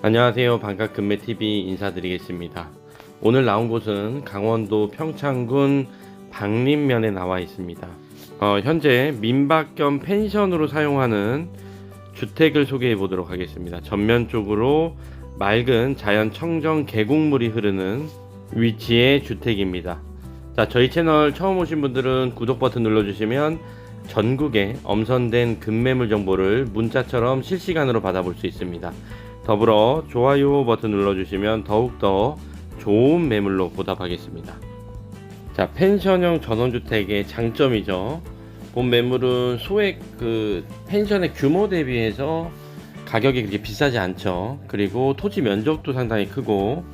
안녕하세요. 반갑 금매TV 인사드리겠습니다. 오늘 나온 곳은 강원도 평창군 박림면에 나와 있습니다. 어, 현재 민박 겸 펜션으로 사용하는 주택을 소개해 보도록 하겠습니다. 전면 쪽으로 맑은 자연 청정 계곡물이 흐르는 위치의 주택입니다. 자, 저희 채널 처음 오신 분들은 구독 버튼 눌러주시면 전국에 엄선된 급매물 정보를 문자처럼 실시간으로 받아볼 수 있습니다. 더불어 좋아요 버튼 눌러주시면 더욱더 좋은 매물로 보답하겠습니다. 자, 펜션형 전원주택의 장점이죠. 본 매물은 소액 그 펜션의 규모 대비해서 가격이 그렇게 비싸지 않죠. 그리고 토지 면적도 상당히 크고,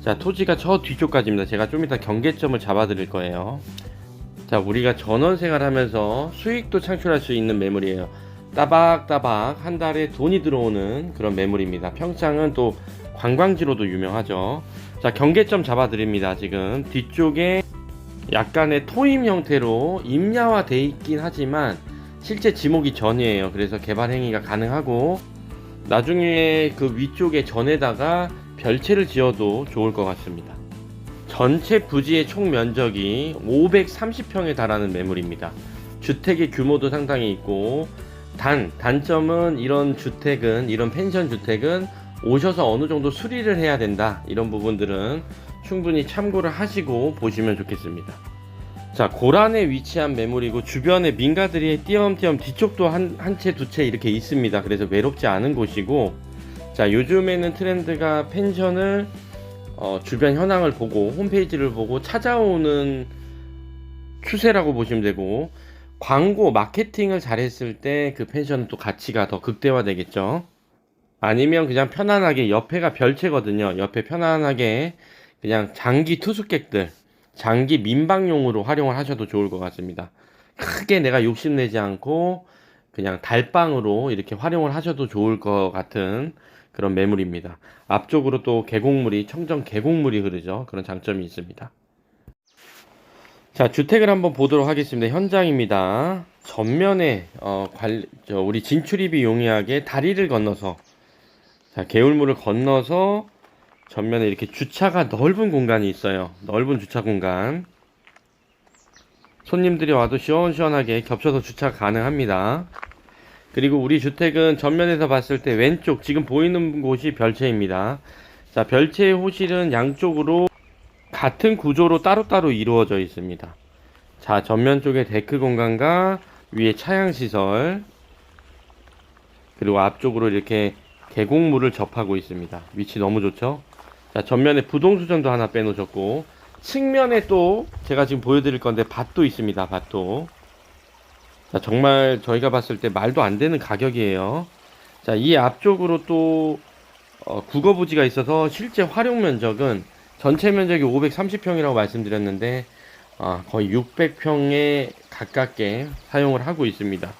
자, 토지가 저 뒤쪽까지입니다. 제가 좀 이따 경계점을 잡아 드릴 거예요. 자, 우리가 전원 생활하면서 수익도 창출할 수 있는 매물이에요. 따박따박 한 달에 돈이 들어오는 그런 매물입니다. 평창은 또 관광지로도 유명하죠. 자, 경계점 잡아 드립니다. 지금 뒤쪽에 약간의 토임 형태로 임야화 돼 있긴 하지만 실제 지목이 전이에요. 그래서 개발 행위가 가능하고 나중에 그 위쪽에 전에다가 별채를 지어도 좋을 것 같습니다. 전체 부지의 총 면적이 530평에 달하는 매물입니다. 주택의 규모도 상당히 있고 단 단점은 이런 주택은 이런 펜션 주택은 오셔서 어느 정도 수리를 해야 된다 이런 부분들은 충분히 참고를 하시고 보시면 좋겠습니다. 자 고란에 위치한 매물이고 주변에 민가들이 띄엄띄엄 뒤쪽도 한한채두채 이렇게 있습니다. 그래서 외롭지 않은 곳이고 자 요즘에는 트렌드가 펜션을 어, 주변 현황을 보고 홈페이지를 보고 찾아오는 추세라고 보시면 되고 광고 마케팅을 잘했을 때 그 펜션은 또 가치가 더 극대화되겠죠. 아니면 그냥 편안하게 옆에가 별채거든요. 옆에 편안하게 그냥 장기 투숙객들, 장기 민박용으로 활용을 하셔도 좋을 것 같습니다. 크게 내가 욕심내지 않고 그냥 달방으로 이렇게 활용을 하셔도 좋을 것 같은 그런 매물입니다. 앞쪽으로 또 계곡물이 청정 계곡물이 흐르죠. 그런 장점이 있습니다. 자, 주택을 한번 보도록 하겠습니다. 현장입니다. 전면에 어, 관리, 저 우리 진출입이 용이하게 다리를 건너서 자, 개울물을 건너서 전면에 이렇게 주차가 넓은 공간이 있어요. 넓은 주차 공간. 손님들이 와도 시원시원하게 겹쳐서 주차 가능합니다. 그리고 우리 주택은 전면에서 봤을 때 왼쪽 지금 보이는 곳이 별채입니다. 자, 별채의 호실은 양쪽으로 같은 구조로 따로따로 이루어져 있습니다. 자, 전면 쪽에 데크 공간과 위에 차양 시설 그리고 앞쪽으로 이렇게 계곡물을 접하고 있습니다. 위치 너무 좋죠? 자, 전면에 부동수전도 하나 빼놓으셨고 측면에 또 제가 지금 보여드릴 건데 밭도 있습니다. 밭도. 자, 정말 저희가 봤을 때 말도 안 되는 가격이에요. 자, 이 앞쪽으로 또 어, 국어 부지가 있어서 실제 활용 면적은 전체 면적이 530평이라고 말씀드렸는데 아, 거의 600평에 가깝게 사용을 하고 있습니다.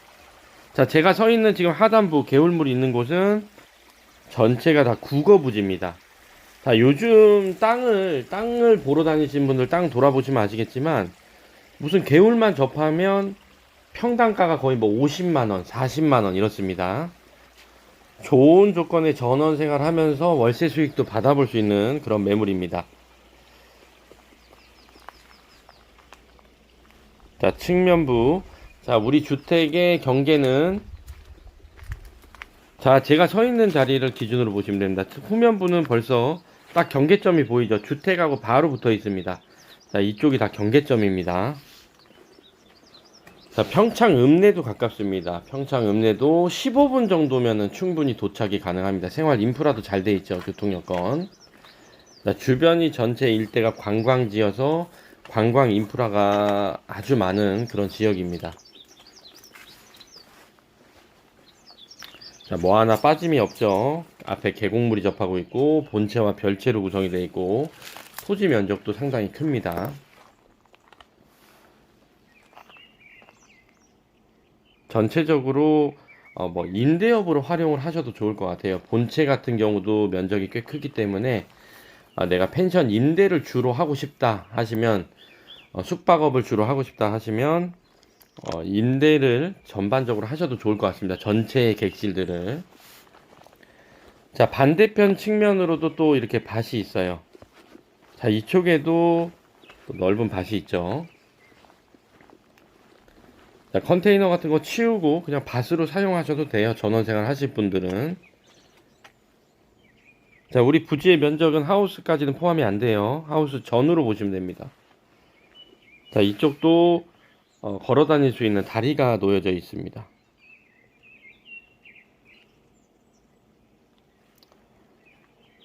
자, 제가 서 있는 지금 하단부 개울물이 있는 곳은 전체가 다 국어 부지입니다. 자, 요즘 땅을 땅을 보러 다니신 분들 땅 돌아보시면 아시겠지만 무슨 개울만 접하면 평당가가 거의 뭐 50만 원, 40만 원 이렇습니다. 좋은 조건의 전원 생활하면서 월세 수익도 받아볼 수 있는 그런 매물입니다. 자, 측면부. 자, 우리 주택의 경계는 자, 제가 서 있는 자리를 기준으로 보시면 됩니다. 후면부는 벌써 딱 경계점이 보이죠? 주택하고 바로 붙어 있습니다. 자, 이쪽이 다 경계점입니다. 자, 평창 읍내도 가깝습니다. 평창 읍내도 15분 정도면은 충분히 도착이 가능합니다. 생활 인프라도 잘 돼 있죠. 교통 여건. 자, 주변이 전체 일대가 관광지여서 관광 인프라가 아주 많은 그런 지역입니다. 자, 뭐 하나 빠짐이 없죠. 앞에 계곡물이 접하고 있고 본체와 별채로 구성이 되어 있고 토지 면적도 상당히 큽니다. 전체적으로 어, 뭐 임대업으로 활용을 하셔도 좋을 것 같아요. 본체 같은 경우도 면적이 꽤 크기 때문에 아, 내가 펜션 임대를 주로 하고 싶다 하시면 어, 숙박업을 주로 하고 싶다 하시면 어, 임대를 전반적으로 하셔도 좋을 것 같습니다. 전체 객실들을 자, 반대편 측면으로도 또 이렇게 밭이 있어요. 자, 이쪽에도 또 넓은 밭이 있죠. 자, 컨테이너 같은 거 치우고 그냥 밭으로 사용하셔도 돼요. 전원 생활 하실 분들은. 자, 우리 부지의 면적은 하우스까지는 포함이 안 돼요. 하우스 전으로 보시면 됩니다. 자, 이쪽도 어, 걸어 다닐 수 있는 다리가 놓여져 있습니다.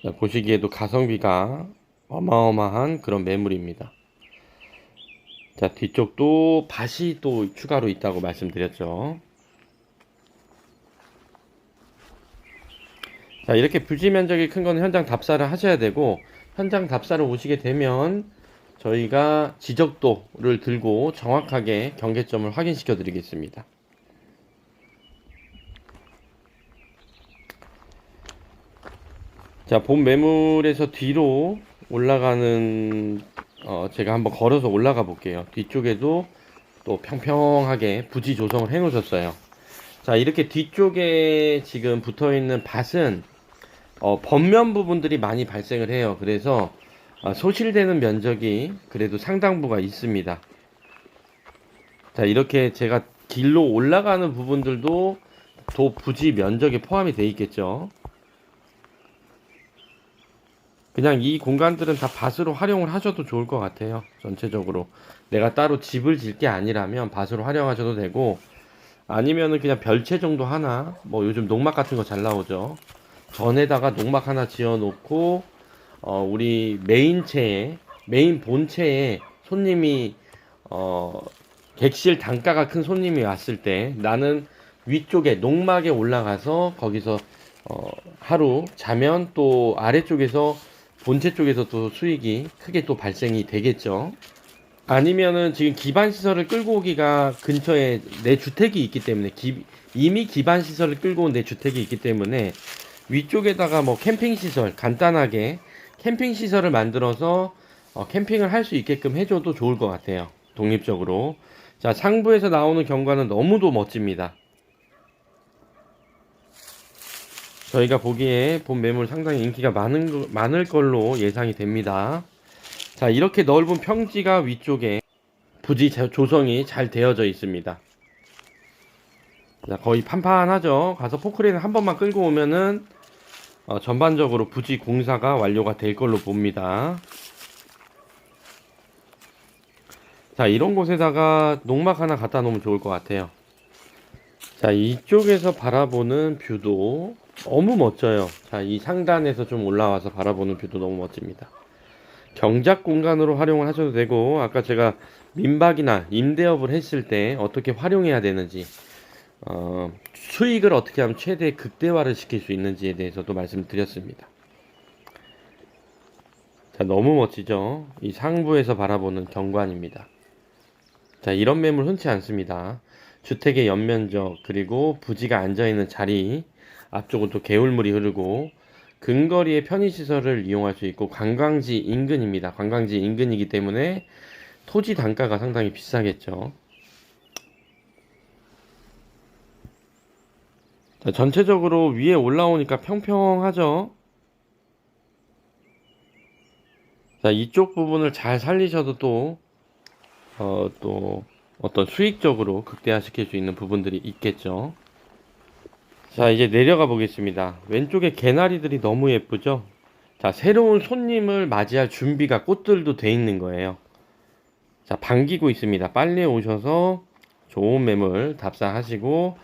자, 보시기에도 가성비가 어마어마한 그런 매물입니다. 자, 뒤쪽도 밭이 또 추가로 있다고 말씀드렸죠. 자, 이렇게 부지 면적이 큰 거는 현장 답사를 하셔야 되고, 현장 답사를 오시게 되면 저희가 지적도를 들고 정확하게 경계점을 확인시켜 드리겠습니다. 자, 본 매물에서 뒤로 올라가는 어, 제가 한번 걸어서 올라가 볼게요. 뒤쪽에도 또 평평하게 부지 조성을 해 놓으셨어요. 자, 이렇게 뒤쪽에 지금 붙어 있는 밭은 어, 번면 부분들이 많이 발생을 해요. 그래서 아, 소실되는 면적이 그래도 상당부가 있습니다. 자, 이렇게 제가 길로 올라가는 부분들도 도 부지 면적에 포함이 돼 있겠죠. 그냥 이 공간들은 다 밭으로 활용을 하셔도 좋을 것 같아요. 전체적으로. 내가 따로 집을 질 게 아니라면 밭으로 활용하셔도 되고, 아니면은 그냥 별채 정도 하나, 뭐 요즘 농막 같은 거 잘 나오죠. 전에다가 농막 하나 지어 놓고, 어, 우리 메인체에, 메인 본체에 손님이, 어, 객실 단가가 큰 손님이 왔을 때 나는 위쪽에 농막에 올라가서 거기서 어, 하루 자면 또 아래쪽에서 본체 쪽에서 또 수익이 크게 또 발생이 되겠죠. 아니면은 지금 기반 시설을 끌고 오기가 근처에 내 주택이 있기 때문에 기, 이미 기반 시설을 끌고 온 내 주택이 있기 때문에 위쪽에다가 뭐 캠핑 시설 간단하게 캠핑 시설을 만들어서 어, 캠핑을 할 수 있게끔 해줘도 좋을 것 같아요. 독립적으로. 자, 상부에서 나오는 경관은 너무도 멋집니다. 저희가 보기에 본 매물 상당히 인기가 많은, 거- 많을 걸로 예상이 됩니다. 자, 이렇게 넓은 평지가 위쪽에 부지 자- 조성이 잘 되어져 있습니다. 자, 거의 판판하죠. 가서 포크레인 한 번만 끌고 오면은 어, 전반적으로 부지 공사가 완료가 될 걸로 봅니다. 자, 이런 곳에다가 농막 하나 갖다 놓으면 좋을 것 같아요. 자, 이쪽에서 바라보는 뷰도 너무 멋져요. 자, 이 상단에서 좀 올라와서 바라보는 뷰도 너무 멋집니다. 경작 공간으로 활용을 하셔도 되고, 아까 제가 민박이나 임대업을 했을 때 어떻게 활용해야 되는지, 어, 수익을 어떻게 하면 최대 극대화를 시킬 수 있는지에 대해서도 말씀드렸습니다. 자, 너무 멋지죠? 이 상부에서 바라보는 경관입니다. 자, 이런 매물 흔치 않습니다. 주택의 연면적, 그리고 부지가 앉아있는 자리, 앞쪽은 또 개울물이 흐르고, 근거리의 편의시설을 이용할 수 있고, 관광지 인근입니다. 관광지 인근이기 때문에 토지 단가가 상당히 비싸겠죠. 자, 전체적으로 위에 올라오니까 평평하죠? 자, 이쪽 부분을 잘 살리셔도 또, 어, 또, 어떤 수익적으로 극대화시킬 수 있는 부분들이 있겠죠. 자, 이제 내려가 보겠습니다. 왼쪽에 개나리들이 너무 예쁘죠? 자, 새로운 손님을 맞이할 준비가 꽃들도 돼 있는 거예요. 자, 반기고 있습니다. 빨리 오셔서 좋은 매물 답사하시고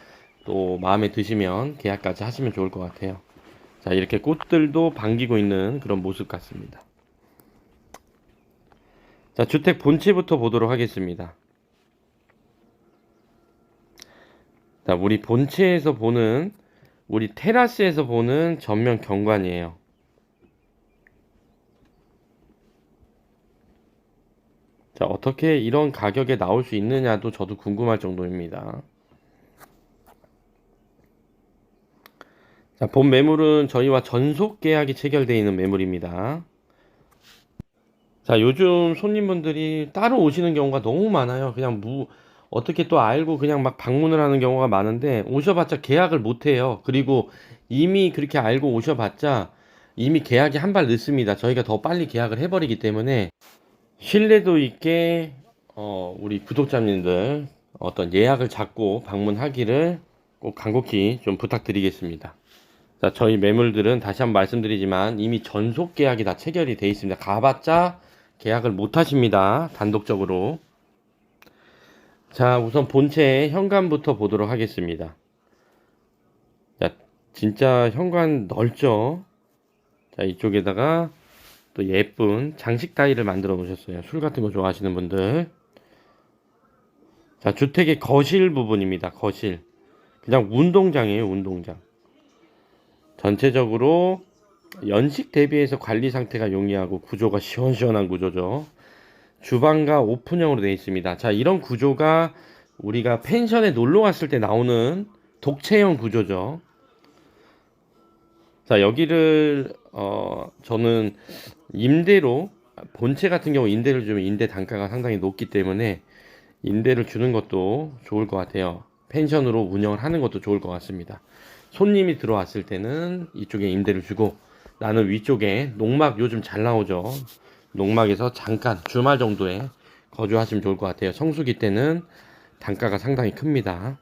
또 마음에 드시면 계약까지 하시면 좋을 것 같아요. 자, 이렇게 꽃들도 반기고 있는 그런 모습 같습니다. 자, 주택 본체부터 보도록 하겠습니다. 자, 우리 본체에서 보는, 우리 테라스에서 보는 전면 경관이에요. 자, 어떻게 이런 가격에 나올 수 있느냐도 저도 궁금할 정도입니다. 자, 본 매물은 저희와 전속 계약이 체결되어 있는 매물입니다. 자, 요즘 손님분들이 따로 오시는 경우가 너무 많아요. 그냥 무, 어떻게 또 알고 그냥 막 방문을 하는 경우가 많은데 오셔봤자 계약을 못 해요. 그리고 이미 그렇게 알고 오셔봤자 이미 계약이 한 발 늦습니다. 저희가 더 빨리 계약을 해버리기 때문에 신뢰도 있게 어, 우리 구독자님들 어떤 예약을 잡고 방문하기를 꼭 간곡히 좀 부탁드리겠습니다. 자, 저희 매물들은 다시 한번 말씀드리지만 이미 전속 계약이 다 체결이 돼 있습니다. 가봤자 계약을 못 하십니다. 단독적으로. 자, 우선 본체 현관부터 보도록 하겠습니다. 자, 진짜 현관 넓죠? 자, 이쪽에다가 또 예쁜 장식 타일을 만들어 놓으셨어요. 술 같은 거 좋아하시는 분들. 자, 주택의 거실 부분입니다. 거실. 그냥 운동장이에요, 운동장. 전체적으로 연식 대비해서 관리 상태가 용이하고 구조가 시원시원한 구조죠. 주방과 오픈형으로 되어 있습니다. 자, 이런 구조가 우리가 펜션에 놀러 갔을 때 나오는 독채형 구조죠. 자, 여기를 어 저는 임대로 본체 같은 경우 임대를 주면 임대 단가가 상당히 높기 때문에 임대를 주는 것도 좋을 것 같아요. 펜션으로 운영을 하는 것도 좋을 것 같습니다. 손님이 들어왔을 때는 이쪽에 임대를 주고 나는 위쪽에 농막 요즘 잘 나오죠. 농막에서 잠깐 주말 정도에 거주하시면 좋을 것 같아요. 성수기 때는 단가가 상당히 큽니다.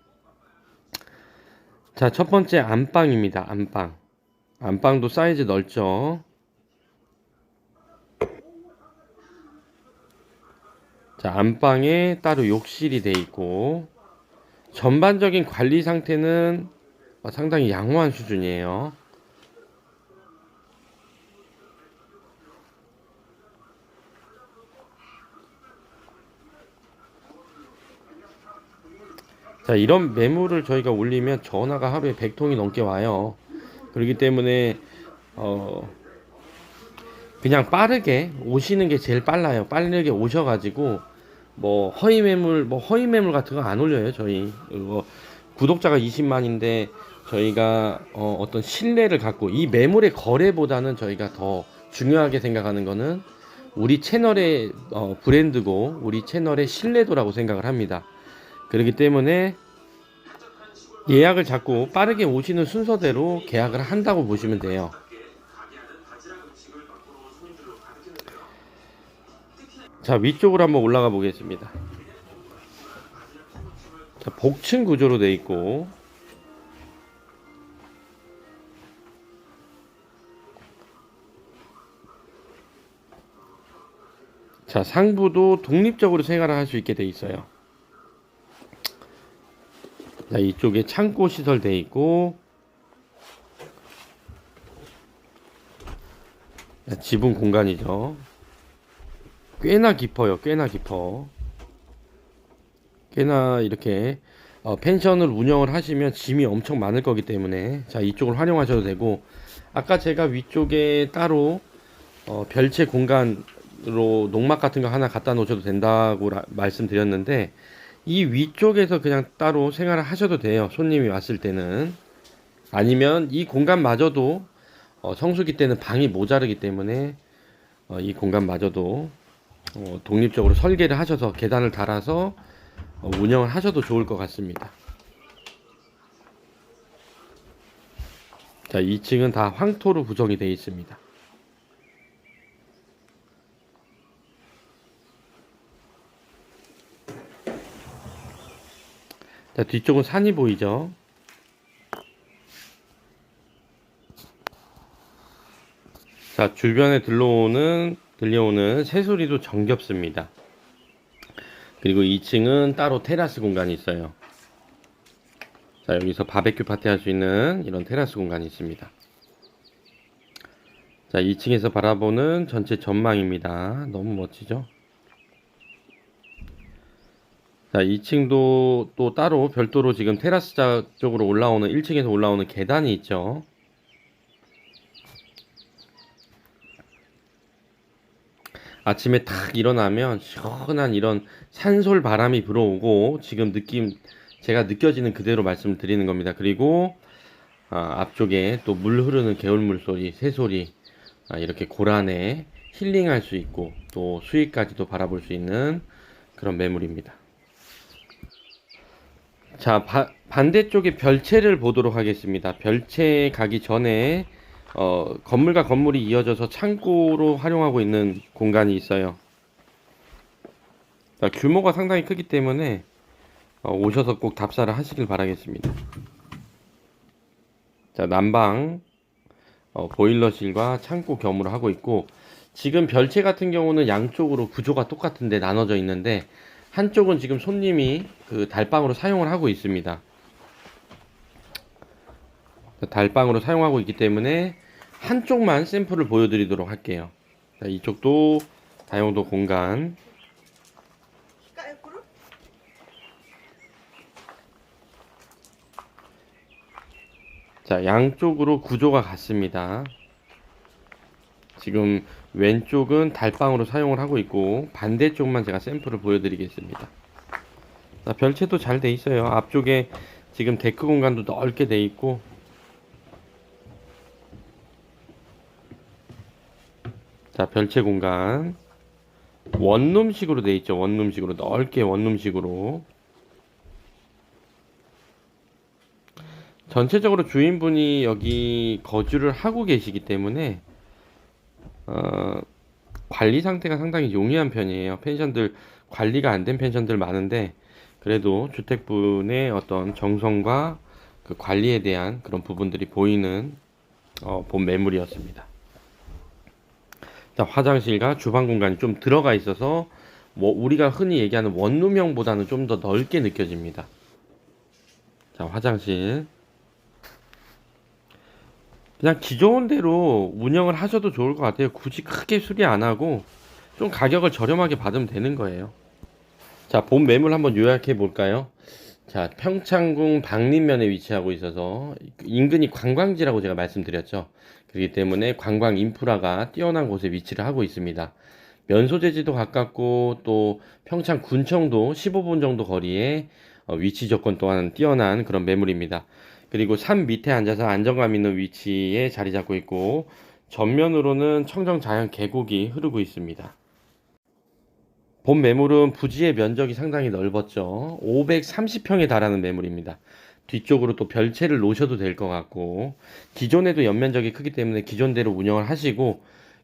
자, 첫 번째 안방입니다. 안방. 안방도 사이즈 넓죠. 자, 안방에 따로 욕실이 돼 있고 전반적인 관리 상태는 상당히 양호한 수준이에요. 자, 이런 매물을 저희가 올리면 전화가 하루에 100통이 넘게 와요. 그렇기 때문에 어 그냥 빠르게 오시는 게 제일 빨라요. 빠르게 오셔가지고 뭐 허위 매물 뭐 허위 매물 같은 거 안 올려요 저희 이거 구독자가 20만인데 저희가 어, 어떤 신뢰를 갖고 이 매물의 거래보다는 저희가 더 중요하게 생각하는 거는 우리 채널의 어, 브랜드고 우리 채널의 신뢰도라고 생각을 합니다. 그렇기 때문에 예약을 잡고 빠르게 오시는 순서대로 계약을 한다고 보시면 돼요. 자, 위쪽으로 한번 올라가 보겠습니다. 자, 복층 구조로 되어 있고 자, 상부도 독립적으로 생활을 할 수 있게 되어 있어요. 자, 이쪽에 창고 시설 돼 있고 자, 지붕 공간이죠. 꽤나 깊어요. 꽤나 깊어. 꽤나 이렇게 어, 펜션을 운영을 하시면 짐이 엄청 많을 거기 때문에 자 이쪽을 활용하셔도 되고 아까 제가 위쪽에 따로 어, 별채 공간으로 농막 같은 거 하나 갖다 놓으셔도 된다고 라, 말씀드렸는데 이 위쪽에서 그냥 따로 생활을 하셔도 돼요. 손님이 왔을 때는. 아니면 이 공간마저도 어, 성수기 때는 방이 모자르기 때문에 어, 이 공간마저도 어, 독립적으로 설계를 하셔서 계단을 달아서 어, 운영을 하셔도 좋을 것 같습니다. 자, 2층은 다 황토로 구성이 되어 있습니다. 자, 뒤쪽은 산이 보이죠? 자, 주변에 들러오는, 들려오는 새소리도 정겹습니다. 그리고 2층은 따로 테라스 공간이 있어요. 자, 여기서 바베큐 파티 할 수 있는 이런 테라스 공간이 있습니다. 자, 2층에서 바라보는 전체 전망입니다. 너무 멋지죠? 자, 2층도 또 따로 별도로 지금 테라스 쪽으로 올라오는 1층에서 올라오는 계단이 있죠. 아침에 탁 일어나면 시원한 이런 산솔 바람이 불어오고 지금 느낌 제가 느껴지는 그대로 말씀을 드리는 겁니다. 그리고 아, 앞쪽에 또 물 흐르는 개울물 소리, 새소리 아, 이렇게 고란에 힐링할 수 있고 또 수익까지도 바라볼 수 있는 그런 매물입니다. 자, 바- 반대쪽에 별채를 보도록 하겠습니다. 별채 가기 전에 어, 건물과 건물이 이어져서 창고로 활용하고 있는 공간이 있어요. 자, 규모가 상당히 크기 때문에 어, 오셔서 꼭 답사를 하시길 바라겠습니다. 자, 난방 어, 보일러실과 창고 겸으로 하고 있고 지금 별채 같은 경우는 양쪽으로 구조가 똑같은데 나눠져 있는데 한쪽은 지금 손님이 그 달방으로 사용을 하고 있습니다. 달방으로 사용하고 있기 때문에 한쪽만 샘플을 보여드리도록 할게요. 자, 이쪽도 다용도 공간. 자, 양쪽으로 구조가 같습니다. 지금 왼쪽은 달방으로 사용을 하고 있고 반대쪽만 제가 샘플을 보여드리겠습니다. 자, 별채도 잘 돼 있어요. 앞쪽에 지금 데크 공간도 넓게 돼 있고 자, 별채 공간 원룸식으로 돼 있죠. 원룸식으로 넓게 원룸식으로 전체적으로 주인분이 여기 거주를 하고 계시기 때문에 어, 관리 상태가 상당히 용이한 편이에요. 펜션들 관리가 안 된 펜션들 많은데 그래도 주택분의 어떤 정성과 그 관리에 대한 그런 부분들이 보이는 어, 본 매물이었습니다. 자, 화장실과 주방 공간이 좀 들어가 있어서 뭐 우리가 흔히 얘기하는 원룸형보다는 좀 더 넓게 느껴집니다. 자, 화장실. 그냥 기존 대로 운영을 하셔도 좋을 것 같아요. 굳이 크게 수리 안 하고 좀 가격을 저렴하게 받으면 되는 거예요. 자, 본 매물 한번 요약해 볼까요? 자, 평창궁 박림면에 위치하고 있어서 인근이 관광지라고 제가 말씀드렸죠. 그렇기 때문에 관광 인프라가 뛰어난 곳에 위치를 하고 있습니다. 면소재지도 가깝고 또 평창 군청도 15분 정도 거리에 어, 위치 조건 또한 뛰어난 그런 매물입니다. 그리고 산 밑에 앉아서 안정감 있는 위치에 자리 잡고 있고 전면으로는 청정 자연 계곡이 흐르고 있습니다. 본 매물은 부지의 면적이 상당히 넓었죠. 530평에 달하는 매물입니다. 뒤쪽으로 또 별채를 놓으셔도 될 것 같고 기존에도 연면적이 크기 때문에 기존대로 운영을 하시고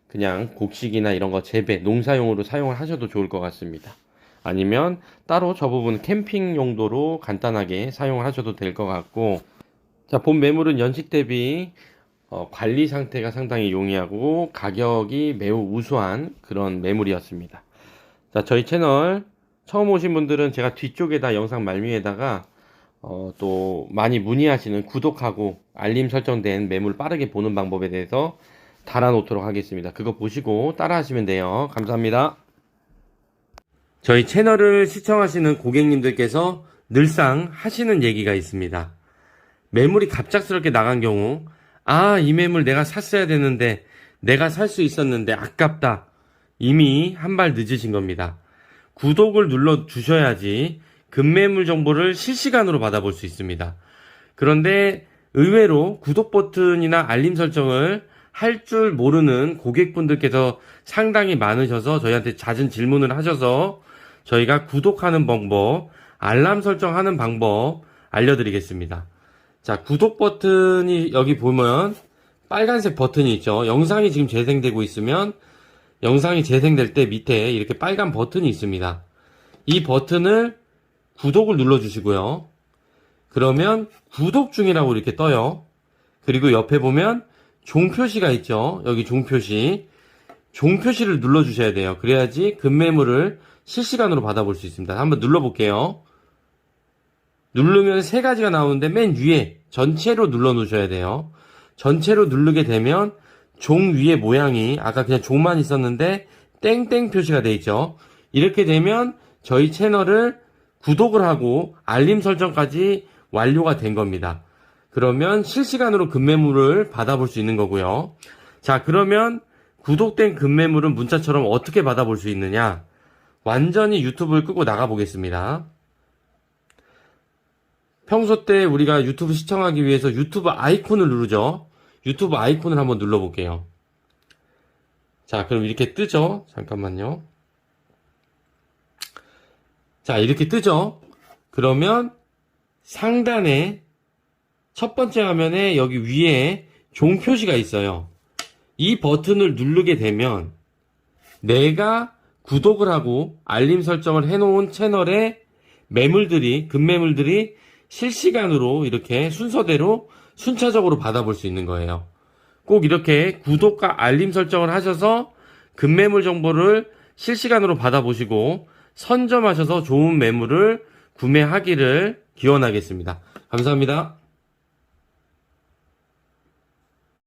그냥 곡식이나 이런 거 재배, 농사용으로 사용을 하셔도 좋을 것 같습니다. 아니면 따로 저 부분 캠핑 용도로 간단하게 사용을 하셔도 될 것 같고 자, 본 매물은 연식 대비 어, 관리 상태가 상당히 용이하고 가격이 매우 우수한 그런 매물이었습니다. 자, 저희 채널 처음 오신 분들은 제가 뒤쪽에다 영상 말미에다가 어, 또 많이 문의하시는 구독하고 알림 설정된 매물 빠르게 보는 방법에 대해서 달아놓도록 하겠습니다. 그거 보시고 따라하시면 돼요. 감사합니다. 저희 채널을 시청하시는 고객님들께서 늘상 하시는 얘기가 있습니다. 매물이 갑작스럽게 나간 경우, 아, 이 매물 내가 샀어야 되는데, 내가 살 수 있었는데 아깝다. 이미 한 발 늦으신 겁니다. 구독을 눌러 주셔야지 급매물 정보를 실시간으로 받아볼 수 있습니다. 그런데 의외로 구독 버튼이나 알림 설정을 할 줄 모르는 고객분들께서 상당히 많으셔서 저희한테 잦은 질문을 하셔서 저희가 구독하는 방법, 알람 설정하는 방법 알려드리겠습니다. 자, 구독 버튼이 여기 보면 빨간색 버튼이 있죠. 영상이 지금 재생되고 있으면 영상이 재생될 때 밑에 이렇게 빨간 버튼이 있습니다. 이 버튼을 구독을 눌러 주시고요. 그러면 구독 중이라고 이렇게 떠요. 그리고 옆에 보면 종 표시가 있죠. 여기 종 표시. 종 표시를 눌러 주셔야 돼요. 그래야지 급매물을 실시간으로 받아볼 수 있습니다. 한번 눌러 볼게요. 누르면 세 가지가 나오는데 맨 위에 전체로 눌러 놓으셔야 돼요. 전체로 누르게 되면 종 위에 모양이 아까 그냥 종만 있었는데 땡땡 표시가 돼 있죠. 이렇게 되면 저희 채널을 구독을 하고 알림 설정까지 완료가 된 겁니다. 그러면 실시간으로 급매물을 받아볼 수 있는 거고요. 자, 그러면 구독된 급매물은 문자처럼 어떻게 받아볼 수 있느냐? 완전히 유튜브를 끄고 나가 보겠습니다. 평소 때 우리가 유튜브 시청하기 위해서 유튜브 아이콘을 누르죠. 유튜브 아이콘을 한번 눌러볼게요. 자, 그럼 이렇게 뜨죠? 잠깐만요. 자, 이렇게 뜨죠? 그러면 상단에 첫 번째 화면에 여기 위에 종 표시가 있어요. 이 버튼을 누르게 되면 내가 구독을 하고 알림 설정을 해놓은 채널에 매물들이, 급매물들이 실시간으로 이렇게 순서대로 순차적으로 받아볼 수 있는 거예요. 꼭 이렇게 구독과 알림 설정을 하셔서 급매물 정보를 실시간으로 받아보시고 선점하셔서 좋은 매물을 구매하기를 기원하겠습니다. 감사합니다.